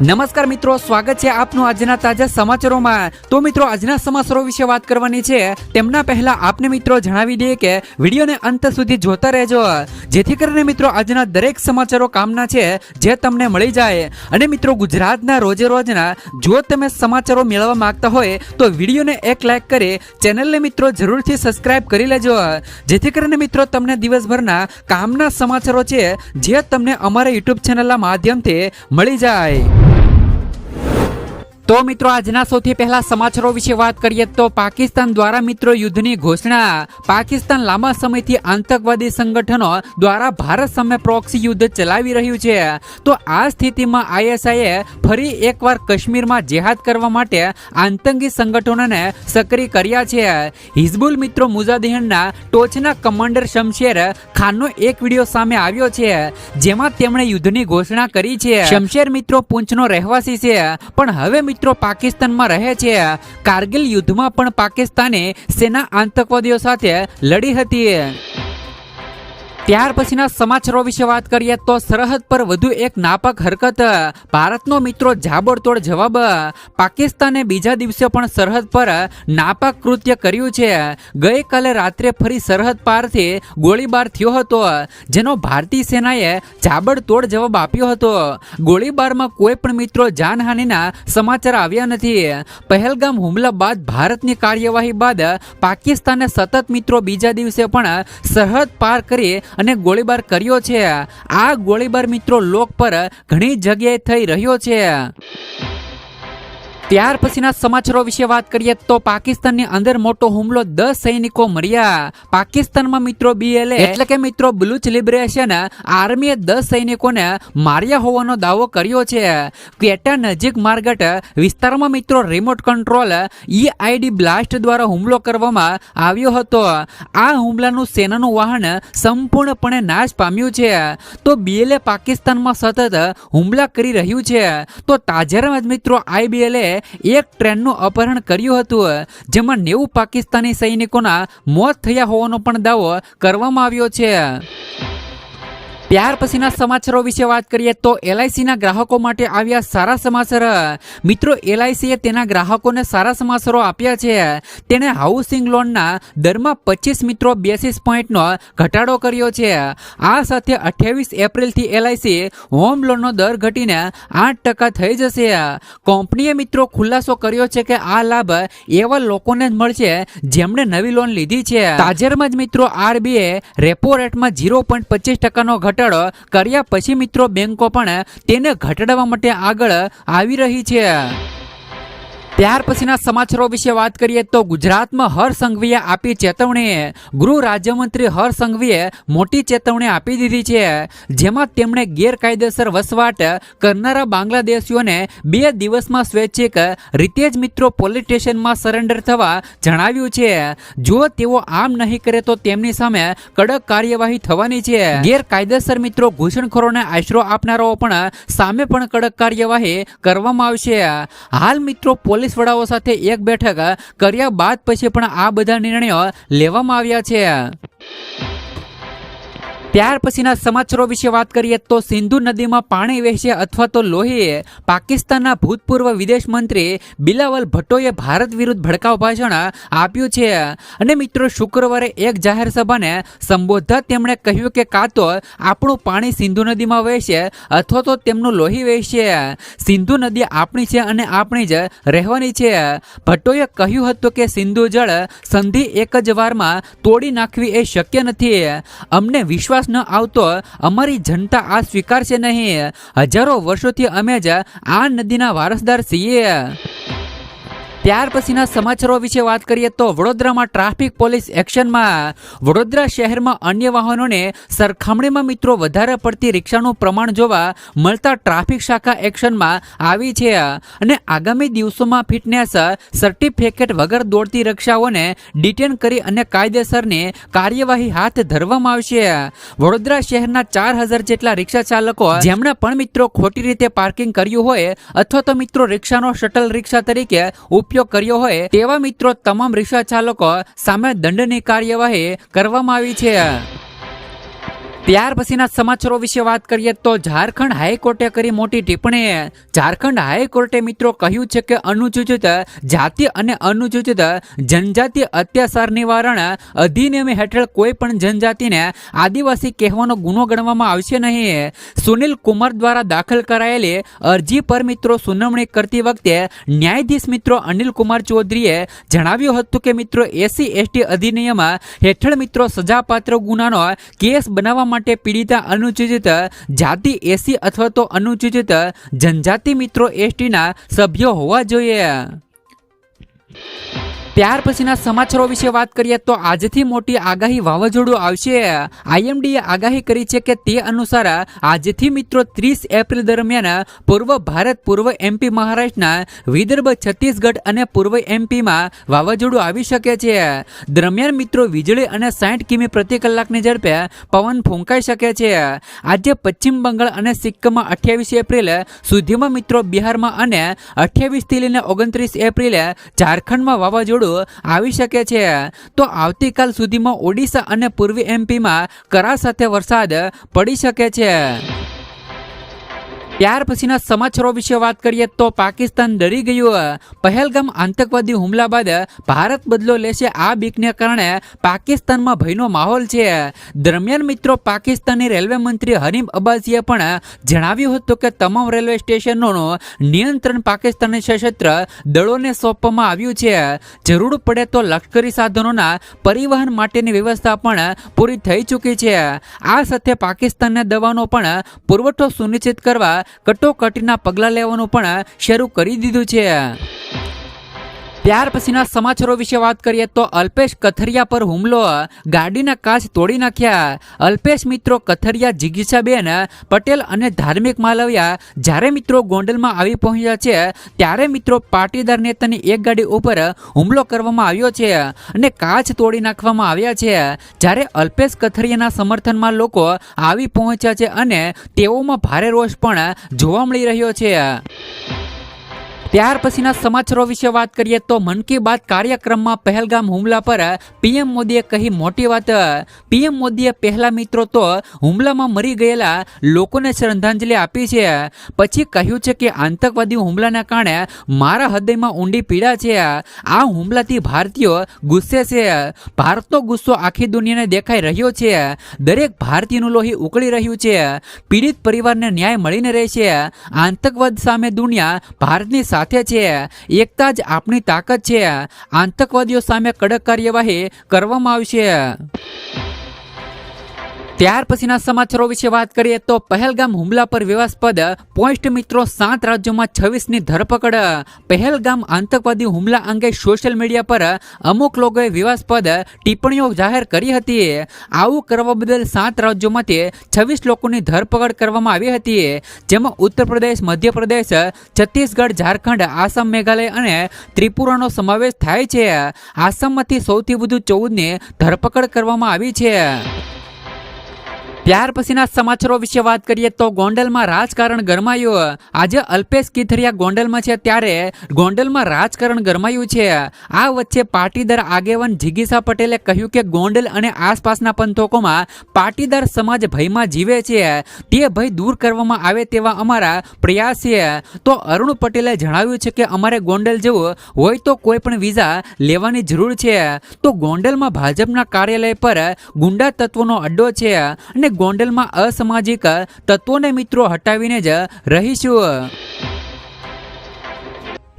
નમસ્કાર મિત્રો, સ્વાગત છે આપનું આજના તાજા સમાચારોમાં. તો મિત્રો, આજના સમાચારો વિશે વાત કરવાની છે. તેમના પહેલા આપને મિત્રો જણાવી દઈએ કે વિડીયોને અંત સુધી જોતા રહેજો. જેથી કરીને મિત્રો, આજના દરેક સમાચારો કામના છે, જે તમને મળી જાય. અને મિત્રો, ગુજરાતના રોજે રોજના જો તમે સમાચારો મેળવવા માંગતા હોય, તો વિડીયોને એક લાઈક કરી ચેનલને મિત્રો જરૂરથી સબસ્ક્રાઇબ કરી લેજો. જેથી કરીને મિત્રો, તમને દિવસભરના કામના સમાચારો છે, જે તમને અમારા યુટ્યુબ ચેનલના માધ્યમથી મળી જાય. તો મિત્રો, આજના સૌથી પહેલા સમાચારો વિશે વાત કરીએ તો પાકિસ્તાન દ્વારા મિત્રો યુદ્ધની ઘોષણા. પાકિસ્તાન લાંબા સમયથી આતંકવાદી સંગઠનો દ્વારા ભારત સામે પ્રોક્સી યુદ્ધ ચલાવી રહ્યું છે. તો આ સ્થિતિમાં આઈએસઆઈએ ફરી એકવાર કાશ્મીરમાં જેહાદ કરવા માટે આતંકી સંગઠનોને સક્રિય કર્યા છે. હિઝબુલ મિત્રો મુજાદિહનના ટોચના કમાન્ડર શમશેર ખાનનો એક વીડિયો સામે આવ્યો છે, જેમાં તેમણે યુદ્ધની ઘોષણા કરી છે. શમશેર મિત્રો, પૂંછનો રહેવાસી છે. પણ હવે મિત્રો પાકિસ્તાનમાં રહે છે. કારગિલ યુદ્ધમાં પણ પાકિસ્તાને સેના આતંકવાદીઓ સાથે લડી હતી. ત્યાર પછીના સમાચારો વિશે વાત કરીએ તો સરહદ પર વધુ એક નાપાક હરકત, ભારતનો મિત્રો જાબડતોડ જવાબ, પાકિસ્તાને બીજા દિવસે પણ સરહદ પર નાપાક કૃત્ય કર્યું છે. ગઈકાલે રાત્રે ફરી સરહદ પારથી ગોળીબાર થયો હતો, જેનો ભારતીય સેનાએ જાબડતોડ જવાબ આપ્યો હતો. ગોળીબારમાં કોઈ પણ મિત્રો જાનહાનિના સમાચાર આવ્યા નથી. પહેલગામ હુમલા બાદ ભારતની કાર્યવાહી બાદ પાકિસ્તાને સતત મિત્રો બીજા દિવસે પણ સરહદ પાર કરી અને ગોળીબાર કર્યો છે. આ ગોળીબાર મિત્રો લોક પર ઘણી જગ્યાએ થઈ રહ્યો છે. ત્યાર પછીના સમાચારો વિશે વાત કરીએ તો પાકિસ્તાનની અંદર મોટો હુમલો દસ સૈનિકો મર્યા. પાકિસ્તાનમાં મિત્રો બીએલએ એટલે કે મિત્રો બ્લુચ લિબરેશન આર્મીએ દસ સૈનિકોને માર્યા હોવાનો દાવો કર્યો છે. ક્વેટા નજીક માર્ગટ વિસ્તારમાં મિત્રો રિમોટ કંટ્રોલ ઈઆઈડી બ્લાસ્ટ દ્વારા હુમલો કરવામાં આવ્યો હતો. આ હુમલાનું સેનાનું વાહન સંપૂર્ણપણે નાશ પામ્યું છે. તો બીએલએ પાકિસ્તાનમાં સતત હુમલા કરી રહ્યું છે. તો તાજેરમાં જ મિત્રો આઈબીએલએ એક ટ્રેનનું અપહરણ કર્યું હતું. જેમાં નેવું પાકિસ્તાની સૈનિકોના મોત થયા હોવાનો પણ દાવો કરવામાં આવ્યો છે. ત્યાર પછીના સમાચારો વિશે વાત કરીએ તો એલઆઈસીના ગ્રાહકો માટે આવ્યા સારા સમાચાર. મિત્રો, એલઆઈસીએ તેના ગ્રાહકોને સારા સમાચારો આપ્યા છે. તેણે હાઉસિંગ લોનના દરમાં પચીસ મિત્રો બેસીસ પોઈન્ટનો ઘટાડો કર્યો છે. આ સાથે અઠ્યાવીસ એપ્રિલથી એલઆઈસી હોમ લોનનો દર ઘટીને આઠ ટકા થઈ જશે. કંપનીએ મિત્રો ખુલાસો કર્યો છે કે આ લાભ એવા લોકોને જ મળશે જેમણે નવી લોન લીધી છે. તાજેરમાં જ મિત્રો, આરબીએ રેપો રેટમાં ઝીરો પોઈન્ટ પચીસ ટકાનો ઘટાડો કર્યા પછી મિત્રો બેંકો પણ તેને ઘટાડવા માટે આગળ આવી રહી છે. ત્યાર પછીના સમાચારો વિશે વાત કરીએ તો ગુજરાતમાં હર સંઘવીએ આપી ચેતવણીએ ગૃહ રાજ્યમંત્રી હર સંઘવીએ મોટી ચેતવણી આપી દીધી છે. જેમાં તેમણે ગેરકાયદેસર વસવાટ કરનારા બાંગ્લાદેશીઓને બે દિવસમાં સ્વૈચ્છિક રીતે જ મિત્રો પોલીસ સ્ટેશનમાં સરેન્ડર થવા જણાવ્યું છે. જો તેઓ આમ નહીં કરે તો તેમની સામે કડક કાર્યવાહી થવાની છે. ગેરકાયદેસર મિત્રો ઘૂસણખોરોને આશરો આપનારાઓ પણ સામે પણ કડક કાર્યવાહી કરવામાં આવશે. હાલ મિત્રો પોલીસ પોલીસ વડાઓ સાથે એક બેઠક કર્યા બાદ પછી પણ આ બધા નિર્ણયો લેવામાં આવ્યા છે. ત્યાર પછીના સમાચારો વિશે વાત કરીએ તો સિંધુ નદીમાં પાણી વહેશે અથવા તો લોહી પાકિસ્તાનના ભૂતપૂર્વ વિદેશ મંત્રી બિલાવલ ભટ્ટોએ ભારત વિરુદ્ધ ભડકાવ ભાષણ આપ્યું છે. અને મિત્રો, શુક્રવારે એક જાહેર સભાને સંબોધતા તેમણે કહ્યું કે કાં તો આપણું પાણી સિંધુ નદીમાં વહેશે અથવા તો તેમનું લોહી વહેશે. સિંધુ નદી આપણી છે અને આપણી જ રહેવાની છે. ભટ્ટોએ કહ્યું હતું કે સિંધુ જળ સંધિ એક જ વારમાં તોડી નાખવી એ શક્ય નથી. અમને વિશ્વાસ ન આવતો, અમારી જનતા આ સ્વીકારશે નહીં. હજારો વર્ષોથી અમે જ આ નદીના વારસદાર છીએ. ત્યાર પછીના સમાચારો વિશે વાત કરીએ તો વડોદરામાં ટ્રાફિક પોલીસ એક્શનમાં વડોદરા શહેરમાં અન્ય વાહનોને સરખામણીમાં મિત્રો વધારે પડતી રિક્ષાનું પ્રમાણ જોવા મળતા ટ્રાફિક શાખા એક્શનમાં આવી છે. અને આગામી દિવસોમાં ફિટનેસ સર્ટિફિકેટ વગર દોડતી રિક્ષાઓને ડિટેન કરી અને કાયદેસરની કાર્યવાહી હાથ ધરવામાં આવશે. વડોદરા શહેરના ચાર હજાર જેટલા રિક્ષા ચાલકો જેમણે પણ મિત્રો ખોટી રીતે પાર્કિંગ કર્યું હોય અથવા તો મિત્રો રિક્ષાનો શટલ રિક્ષા તરીકે ઉપયોગ કર્યો હોય તેવા મિત્રો તમામ રિક્ષા ચાલકો સામે દંડની કાર્યવાહી કરવામાં આવી છે. ત્યાર પછીના સમાચારો વિશે વાત કરીએ તો ઝારખંડ હાઈકોર્ટે કરી મોટી ટિપ્પણી. ઝારખંડ હાઈકોર્ટે મિત્રો કહ્યું છે કે અનુસૂચિત જાતિ અને અનુસૂચિત જનજાતિ અત્યાચાર નિવારણ અધિનિયમ હેઠળ કોઈ પણ જનજાતિને આદિવાસી કહેવાનો ગુનો ગણવામાં આવશે નહીં. સુનિલ કુમાર દ્વારા દાખલ કરાયેલી અરજી પર મિત્રો સુનાવણી કરતી વખતે ન્યાયાધીશ મિત્રો અનિલ કુમાર ચૌધરીએ જણાવ્યું હતું કે મિત્રો એસી એસટી અધિનિયમ હેઠળ મિત્રો સજાપાત્ર ગુનાનો કેસ બનાવવા માટે પીડિતા અનુસૂચિત જાતિ એસી અથવા તો અનુસૂચિત જનજાતિ મિત્રો એસટીના સભ્યો હોવા જોઈએ. ત્યાર પછીના સમાચારો વિશે વાત કરીએ તો આજથી મોટી આગાહી વાવાઝોડું આવશે. આઈએમડીએ આગાહી કરી છે કે તે અનુસાર આજથી મિત્રો ત્રીસ એપ્રિલ દરમિયાન પૂર્વ ભારત, પૂર્વ એમપી મહારાષ્ટ્રના વિદર્ભ, છત્તીસગઢ અને પૂર્વ એમપીમાં વાવાઝોડું આવી શકે છે. દરમિયાન મિત્રો વીજળી અને સાઠ કિમી પ્રતિ કલાકની ઝડપે પવન ફૂંકાઈ શકે છે. આજે પશ્ચિમ બંગાળ અને સિક્કમમાં અઠ્યાવીસ એપ્રિલ સુધીમાં મિત્રો બિહારમાં અને અઠ્યાવીસથી લઈને ઓગણત્રીસ એપ્રિલે ઝારખંડમાં વાવાઝોડું આવી શકે છે. તો આવતીકાલ સુધીમાં ઓડિશા અને પૂર્વી એમપીમાં કરા સાથે વરસાદ પડી શકે છે. ત્યાર પછીના સમાચારો વિશે વાત કરીએ તો પાકિસ્તાન ડરી ગયું પહેલગામ આતંકવાદી હુમલા બાદ ભારત બદલો લેશે આ બીકને કારણે પાકિસ્તાનમાં ભયનો માહોલ છે. દરમિયાન મિત્રો, પાકિસ્તાની રેલવે મંત્રી હરીમ અબ્બાસીએ પણ જણાવ્યું હતું કે તમામ રેલવે સ્ટેશનોનું નિયંત્રણ પાકિસ્તાની સશસ્ત્ર દળોને સોંપવામાં આવ્યું છે. જરૂર પડે તો લશ્કરી સાધનોના પરિવહન માટેની વ્યવસ્થા પણ પૂરી થઈ ચૂકી છે. આ સાથે પાકિસ્તાનને દવાનો પણ પુરવઠો સુનિશ્ચિત કરવા કટોકટીના પગલાં લેવાનું પણ શરૂ કરી દીધું છે. ત્યાર પછીના સમાચારો વિશે વાત કરીએ તો અલ્પેશ કથરિયા પર હુમલો. ગાડીના કાચ તોડી નાખ્યા. અલ્પેશ મિત્રો કથરિયા જિગીસાબેન પટેલ અને ધાર્મિક માલવિયા જ્યારે મિત્રો ગોંડલમાં આવી પહોંચ્યા છે, ત્યારે મિત્રો પાટીદાર નેતાની એક ગાડી ઉપર હુમલો કરવામાં આવ્યો છે અને કાચ તોડી નાખવામાં આવ્યા છે. જ્યારે અલ્પેશ કથરિયાના સમર્થનમાં લોકો આવી પહોંચ્યા છે અને તેઓમાં ભારે રોષ પણ જોવા મળી રહ્યો છે. ત્યાર પછીના સમાચારો વિશે વાત કરીએ તો મન કી બાત કાર્યક્રમમાં પહેલગામ હુમલા પર પીએમ મોદીએ કહી મોટી વાત. પીએમ મોદીએ પહેલા મિત્રો તો હુમલામાં મરી ગયેલા લોકોને શ્રદ્ધાંજલિ આપી છે. પછી કહ્યું છે કે આતંકવાદી હુમલાના કારણે મારા હૃદયમાં ઊંડી પીડા છે. આ હુમલાથી ભારતીયો ગુસ્સે છે. ભારતનો ગુસ્સો આખી દુનિયાને દેખાઈ રહ્યો છે. દરેક ભારતીયનું લોહી ઉકળી રહ્યું છે. પીડિત પરિવારને ન્યાય મળીને રહેશે. આતંકવાદ સામે દુનિયા ભારતની સાથે છે. એકતા જ આપણી તાકાત છે. આતંકવાદીઓ સામે કડક કાર્યવાહી કરવામાં આવશે. ત્યાર પછીના સમાચારો વિશે વાત કરીએ તો પહેલગામ હુમલા પર વિવાસ્પદ પોઈન્ટ મિત્રો સાત રાજ્યોમાં છવ્વીસની ધરપકડ. પહેલગામ આતંકવાદી હુમલા અંગે સોશિયલ મીડિયા પર અમુક લોકોએ વિવાસ્પદ ટિપ્પણીઓ જાહેર કરી હતી. આવું કરવા બદલ સાત રાજ્યોમાંથી છવ્વીસ લોકોની ધરપકડ કરવામાં આવી હતી. જેમાં ઉત્તર પ્રદેશ મધ્યપ્રદેશ, છત્તીસગઢ, ઝારખંડ, આસામ, મેઘાલય અને ત્રિપુરાનો સમાવેશ થાય છે. આસામમાંથી સૌથી વધુ ચૌદની ધરપકડ કરવામાં આવી છે. ત્યાર પછીના સમાચારો વિશે વાત કરીએ તો ગોંડલમાં રાજકારણ ગરમાયું. આજે અલ્પેશ કિથરિયા ગોંડલમાં છે ત્યારે ગોંડલમાં રાજકારણ ગરમાયું છે. આ વચ્ચે પાટીદાર આગેવાન જિગીસા પટેલે કહ્યું કે ગોંડલ અને આસપાસના પંથકોમાં પાટીદાર સમાજ ભયમાં જીવે છે. તે ભય દૂર કરવામાં આવે તેવા અમારા પ્રયાસ. છે તો અરુણ પટેલે જણાવ્યું છે કે અમારે ગોંડલ જવું હોય તો કોઈ પણ વિઝા લેવાની જરૂર છે. તો ગોંડલમાં ભાજપના કાર્યાલય પર ગુંડા તત્વોનો અડ્ડો છે અને ગોંડલમાં અસામાજિક તત્વોને મિત્રો હટાવીને જ રહીશું.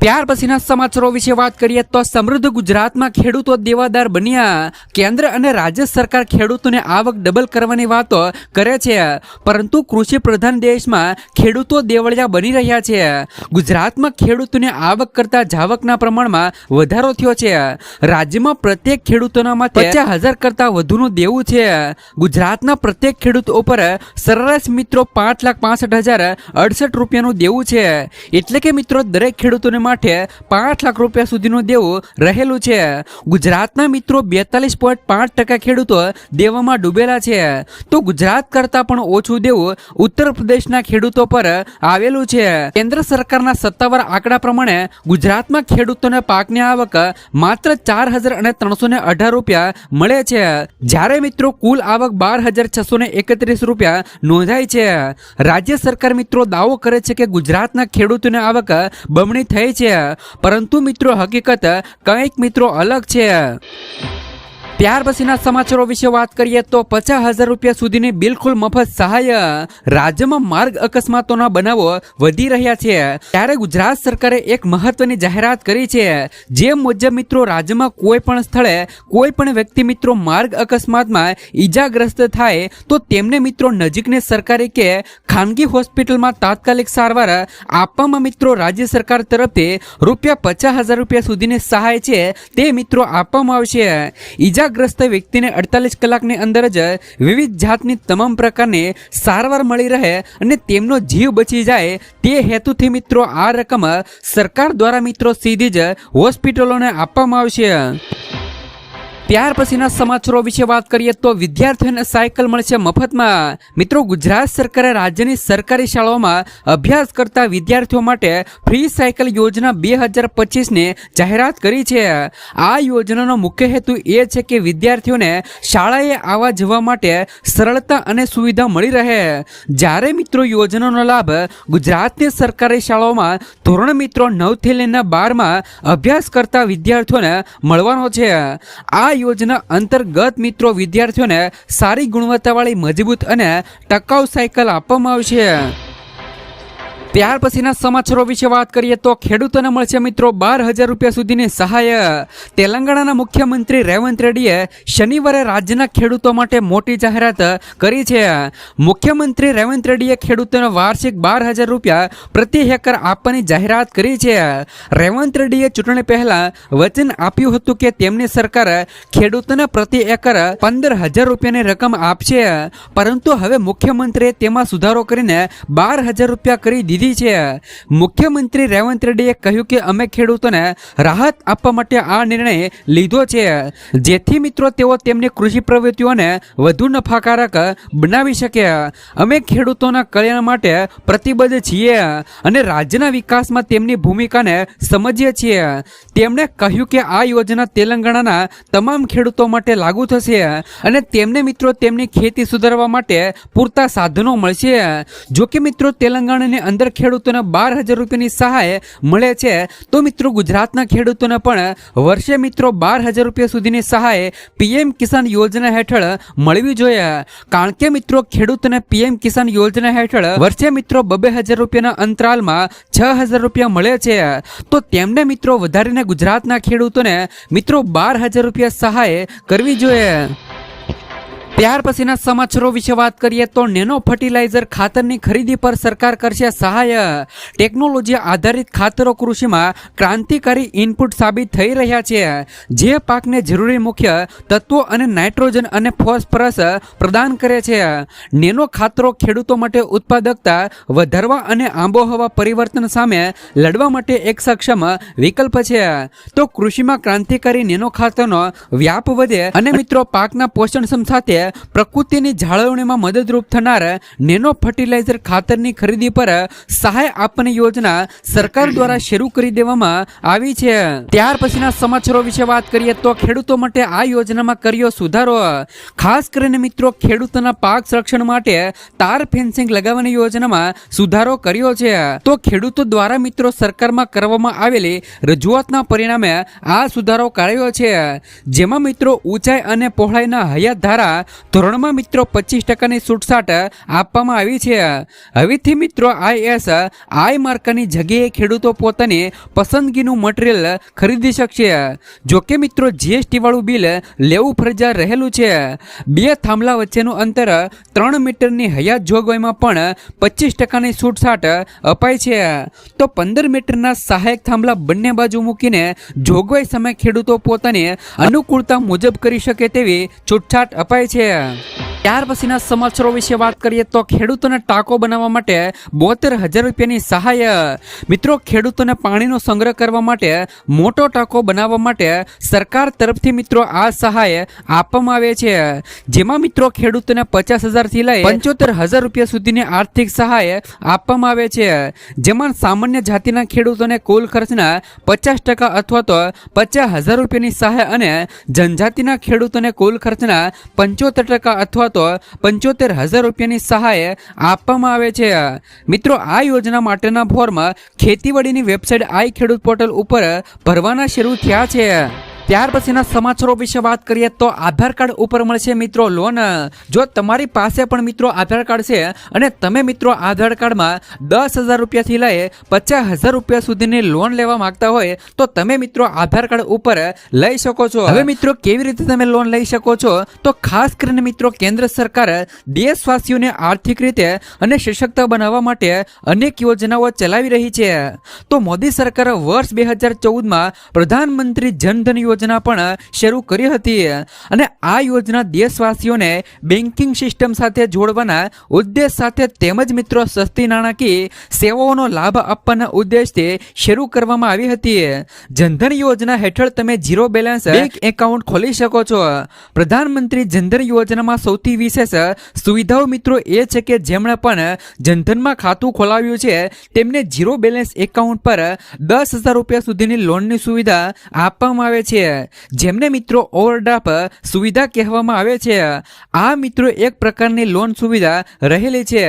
ત્યાર પછીના સમાચારો વિશે વાત કરીએ તો સમૃદ્ધ ગુજરાતમાં ખેડૂતો દેવાદાર બન્યા. કેન્દ્ર અને રાજ્ય સરકાર ખેડૂતોને આવક ડબલ કરવાની વાતો કરે છે. પરંતુ કૃષિ પ્રધાન દેશમાં ખેડૂતો દેવળિયા બની રહ્યા છે. ગુજરાતમાં ખેડૂતોને આવક કરતા જાવકના પ્રમાણમાં વધારો થયો છે. રાજ્યમાં પ્રત્યેક ખેડૂતોના માટે પચાસ હજાર કરતા વધુનું દેવું છે. ગુજરાતના પ્રત્યેક ખેડૂત ઉપર સરેરાશ મિત્રો પાંચ લાખ પાસઠ હજાર અડસઠ રૂપિયાનું દેવું છે. એટલે કે મિત્રો, દરેક ખેડૂતોને માટે પાંચ લાખ રૂપિયા સુધીનું દેવું રહેલું છે. ગુજરાતના મિત્રો બેતાલીસ પોઈન્ટ પાંચ ટકા ખેડૂતો દેવામાં ડૂબેલા છે. તો ગુજરાત કરતાં પણ ઓછું દેવું ઉત્તર પ્રદેશના ખેડૂતો પર આવેલું છે. કેન્દ્ર સરકારના સત્તાવાર આંકડા પ્રમાણે ગુજરાતમાં ખેડૂતોને પાકની આવક માત્ર ચાર હજાર અને ત્રણસો ને અઢાર રૂપિયા મળે છે. જ્યારે મિત્રો કુલ આવક બાર હજાર છસો ને એકત્રીસ રૂપિયા નોંધાઈ છે. રાજ્ય સરકાર મિત્રો દાવો કરે છે કે ગુજરાતના ખેડૂતોની આવક બમણી થઈ છે પરંતુ મિત્રો હકીકત કંઈક મિત્રો અલગ છે. ત્યાર પછીના સમાચારો વિશે વાત કરીએ તો પચાસ હજાર રૂપિયા સુધીની બિલકુલ મફત સહાય રાજ્યમાં માર્ગ અકસ્માતોના બનાવો વધી રહ્યા છે. ત્યારે ગુજરાત સરકારે એક મહત્વની જાહેરાત કરી છે. જે મુજબ મિત્રો, રાજ્યમાં કોઈ પણ સ્થળે કોઈ પણ વ્યક્તિ મિત્રો માર્ગ અકસ્માતમાં ઈજાગ્રસ્ત થાય, તો તેમને મિત્રો નજીકની સરકારી કે ખાનગી હોસ્પિટલમાં તાત્કાલિક સારવાર આપવામાં મિત્રો રાજ્ય સરકાર તરફથી રૂપિયા પચાસ હજાર રૂપિયા સુધીની સહાય છે તે મિત્રો આપવામાં આવશે. ઈજાગ્રસ્ત વ્યક્તિને અડતાલીસ કલાકની અંદર જ વિવિધ જાતની તમામ પ્રકારની સારવાર મળી રહે અને તેમનો જીવ બચી જાય તે હેતુથી મિત્રો આ રકમ સરકાર દ્વારા મિત્રો સીધી જ હોસ્પિટલોને આપવામાં આવશે. ત્યાર પછીના સમાચારો વિશે વાત કરીએ તો વિદ્યાર્થીઓને સાયકલ મળશે મફતમાં. મિત્રો, ગુજરાત સરકારે રાજ્યની સરકારી શાળાઓમાં અભ્યાસ કરતા વિદ્યાર્થીઓ માટે ફ્રી સાયકલ યોજના બે હજાર પચીસની જાહેરાત કરી છે. આ યોજનાનો મુખ્ય હેતુ એ છે કે વિદ્યાર્થીઓને શાળાએ આવવા જવા માટે સરળતા અને સુવિધા મળી રહે. જ્યારે મિત્રો, યોજનાનો લાભ ગુજરાતની સરકારી શાળાઓમાં ધોરણ મિત્રો નવથી લઈને બારમાં અભ્યાસ કરતા વિદ્યાર્થીઓને મળવાનો છે. આ યોજના અંતર્ગત મિત્રો વિદ્યાર્થીઓને સારી ગુણવત્તાવાળી મજબૂત અને ટકાઉ સાયકલ આપવામાં આવશે. ત્યાર પછીના સમાચારો વિશે વાત કરીએ તો ખેડૂતોને મળશે મિત્રો બાર હજાર રૂપિયા સુધીની સહાય. તેલંગાણાના મુખ્યમંત્રી રેવંત રેડ્ડીએ શનિવારે રાજ્યના ખેડૂતો માટે મોટી જાહેરાત કરી છે. મુખ્યમંત્રી રેવંત રેડ્ડીએ ખેડૂતોને વાર્ષિક બાર હજાર રૂપિયા પ્રતિ હેકર આપવાની જાહેરાત કરી છે. રેવંત રેડ્ડીએ ચૂંટણી પહેલા વચન આપ્યું હતું કે તેમની સરકાર ખેડૂતોને પ્રતિ એકર પંદર હજાર રૂપિયાની રકમ આપશે. પરંતુ હવે મુખ્યમંત્રીએ તેમાં સુધારો કરીને બાર હજાર રૂપિયા કરી દીધી છે. મુખ્યમંત્રી રેવંત રેડ્ડીએ કહ્યું કે અમે ખેડૂતોને રાહત આપવા માટે આ નિર્ણય લીધો છે. જેથી મિત્રો તેઓ તેમની કૃષિ પ્રવૃત્તિઓને વધુ નફાકારક બનાવી શકે. અમે ખેડૂતોના કલ્યાણ માટે પ્રતિબદ્ધ છીએ અને રાજ્યના વિકાસમાં તેમની ભૂમિકાને સમજીએ છીએ. તેમણે કહ્યું કે આ યોજના તેલંગાણાના તમામ ખેડૂતો માટે લાગુ થશે અને તેમને મિત્રો તેમની ખેતી સુધારવા માટે પૂરતા સાધનો મળશે. જો કે મિત્રો તેલંગાણાની અંદર ખેડૂતોને બાર હજાર રૂપિયાની સહાય મળે છે. તો મિત્રો, ગુજરાતના ખેડૂતોને પણ વર્ષે મિત્રો બાર હજાર રૂપિયા સુધીની સહાય પીએમ કિસાન યોજના હેઠળ મળવી જોઈએ. કારણ કે મિત્રો, ખેડૂતોને પીએમ કિસાન યોજના હેઠળ વર્ષે મિત્રો બબે હજાર રૂપિયાના અંતરાલમાં છ હજાર રૂપિયા મળે છે. તો તેમને મિત્રો વધારીને ગુજરાતના ખેડૂતોને મિત્રો બાર હજાર રૂપિયા સહાય કરવી જોઈએ. ત્યાર પછીના સમાચારો વિશે વાત કરીએ તો નેનો ફર્ટિલાઇઝર ખાતરની ખરીદી પર સરકાર કરશે સહાય. ટેકનોલોજી આધારિત ખાતરો કૃષિમાં ક્રાંતિકારી ઇનપુટ સાબિત થઈ રહ્યા છે. જે પાકને જરૂરી મુખ્ય તત્વો અને નાઇટ્રોજન અને ફોસ્ફરસ પ્રદાન કરે છે. નેનો ખાતરો ખેડૂતો માટે ઉત્પાદકતા વધારવા અને આબોહવા પરિવર્તન સામે લડવા માટે એક સક્ષમ વિકલ્પ છે. તો કૃષિમાં ક્રાંતિકારી નેનો ખાતરનો વ્યાપ વધે અને મિત્રો પાકના પોષણક્ષમ સાથે પ્રકૃતિની જાળવણીમાં મદદરૂપ થનાર નેનો ફર્ટિલાઇઝર ખાતરની ખરીદી પર સહાય આપવાની યોજના સરકાર દ્વારા શરૂ કરી દેવામાં આવી છે. ત્યાર પછીના સમાચારો વિશે વાત કરીએ તો ખેડૂતો માટે આ યોજનામાં કર્યો સુધારો. ખાસ કરીને મિત્રો, ખેડૂતોના પાક સંરક્ષણ માટે તાર ફેન્સિંગ લગાવવાની યોજનામાં સુધારો કર્યો છે. તો ખેડૂતો દ્વારા મિત્રો સરકારમાં કરવામાં આવેલી રજૂઆતના પરિણામે આ સુધારો કરાયો છે. જેમાં મિત્રો, ઊંચાઈ અને પહોળાઈના હયાત ધારા ધોરણમાં મિત્રો પચીસ ટકાની છૂટછાટ આપવામાં આવી છે. હવેથી મિત્રો આઈએસ આઈ માર્કાની જગ્યાએ ખેડૂતો પોતાની પસંદગીનું મટીરિયલ ખરીદી શકશે. જોકે મિત્રો જીએસટી વાળું બિલ લેવું ફરજિયાત રહેલું છે. બે થાંભલા વચ્ચેનું અંતર ત્રણ મીટરની હયાત જોગવાઈમાં પણ પચીસ ટકાની છૂટછાટ અપાય છે. તો પંદર મીટરના સહાયક થાંભલા બંને બાજુ મૂકીને જોગવાઈ સમય ખેડૂતો પોતાની અનુકૂળતા મુજબ કરી શકે તેવી છૂટછાટ અપાય છે. ત્યાર પછીના સમાચારો વિશે વાત કરીએ તો ખેડૂતોને ટાંકો બનાવવા માટે બોતેર હજાર રૂપિયાની સહાય. મિત્રો, ખેડૂતોને પાણીનો સંગ્રહ કરવા માટે મોટો ટાંકો બનાવવા માટે સરકાર તરફથી મિત્રો આ સહાય આપવામાં આવે છે. જેમાં મિત્રો ખેડૂતોને પચાસ હજારથી લઈ પંચોતેર હજાર રૂપિયા સુધીની આર્થિક સહાય આપવામાં આવે છે. જેમાં સામાન્ય જાતિના ખેડૂતોને કુલ ખર્ચના પચાસ ટકા અથવા તો પચાસ હજાર રૂપિયાની સહાય અને જનજાતિના ખેડૂતોને કુલ ખર્ચના પંચોતેર ટકા અથવા તો પંચોતેર હજાર રૂપિયાની સહાય આપવામાં આવે છે. મિત્રો, આ યોજના માટેના ફોર્મ ખેતીવાડીની વેબસાઇટ આઈ ખેડૂત પોર્ટલ ઉપર ભરવાના શરૂ થયા છે. ત્યાર પછીના સમાચારો વિશે વાત કરીએ તો આધાર કાર્ડ ઉપર મળશે મિત્રો લોન. જો તમારી પાસે પણ મિત્રો આધાર કાર્ડ છે અને તમે મિત્રો આધાર કાર્ડમાં દસ હજાર રૂપિયાથી લઈ પચાસ હજાર રૂપિયા સુધીની લોન લેવા માંગતા હોય તો તમે મિત્રો આધાર કાર્ડ ઉપર લઈ શકો છો. હવે મિત્રો કેવી રીતે તમે લોન લઈ શકો છો? તો ખાસ કરીને મિત્રો કેન્દ્ર સરકાર દેશવાસીઓને આર્થિક રીતે અને સશક્ત બનાવવા માટે અનેક યોજનાઓ ચલાવી રહી છે. તો મોદી સરકારે વર્ષ બે હજાર ચૌદમાં પ્રધાનમંત્રી જનધન યોજના પણ શરૂ કરી હતી. અને આ યોજના દેશવાસીઓને બેન્કિંગ સિસ્ટમ સાથે જોડવાના ઉદ્દેશ સાથે તેમજ મિત્રો સસ્તી નાણાકીય સેવાઓનો લાભ આપવાના ઉદ્દેશથી શરૂ કરવામાં આવી હતી. જનધન યોજના હેઠળ તમે ઝીરો બેલેન્સ બેંક એકાઉન્ટ ખોલી શકો છો. પ્રધાનમંત્રી જનધન યોજનામાં સૌથી વિશેષ સુવિધાઓ મિત્રો એ છે કે જેમણે પણ જનધનમાં ખાતું ખોલાવ્યું છે તેમને ઝીરો બેલેન્સ એકાઉન્ટ પર દસ હજાર રૂપિયા સુધીની લોનની સુવિધા આપવામાં આવે છે. જેમને મિત્રો ઓવરડ્રાફ્ટ સુવિધા કહેવામાં આવે છે, આ મિત્રો એક પ્રકારની લોન સુવિધા રહેલી છે.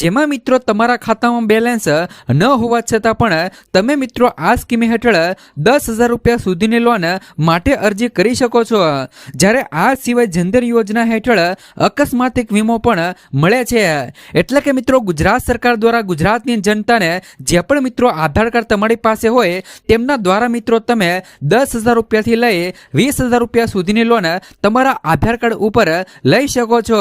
જેમાં મિત્રો તમારા ખાતામાં બેલેન્સ ન હોવા છતાં પણ તમે મિત્રો આ સ્કીમ હેઠળ દસ હજાર રૂપિયા સુધીની લોન માટે અરજી કરી શકો છો. જ્યારે આ સિવાય જનધન યોજના હેઠળ અકસ્માતિક વીમો પણ મળે છે. એટલે કે મિત્રો ગુજરાત સરકાર દ્વારા ગુજરાતની જનતાને જે પણ મિત્રો આધાર કાર્ડ તમારી પાસે હોય, તેમના દ્વારા મિત્રો તમે દસ હજાર લઈ વીસ હજાર રૂપિયા સુધીની લોન તમારા આધાર કાર્ડ ઉપર લઈ શકો છો.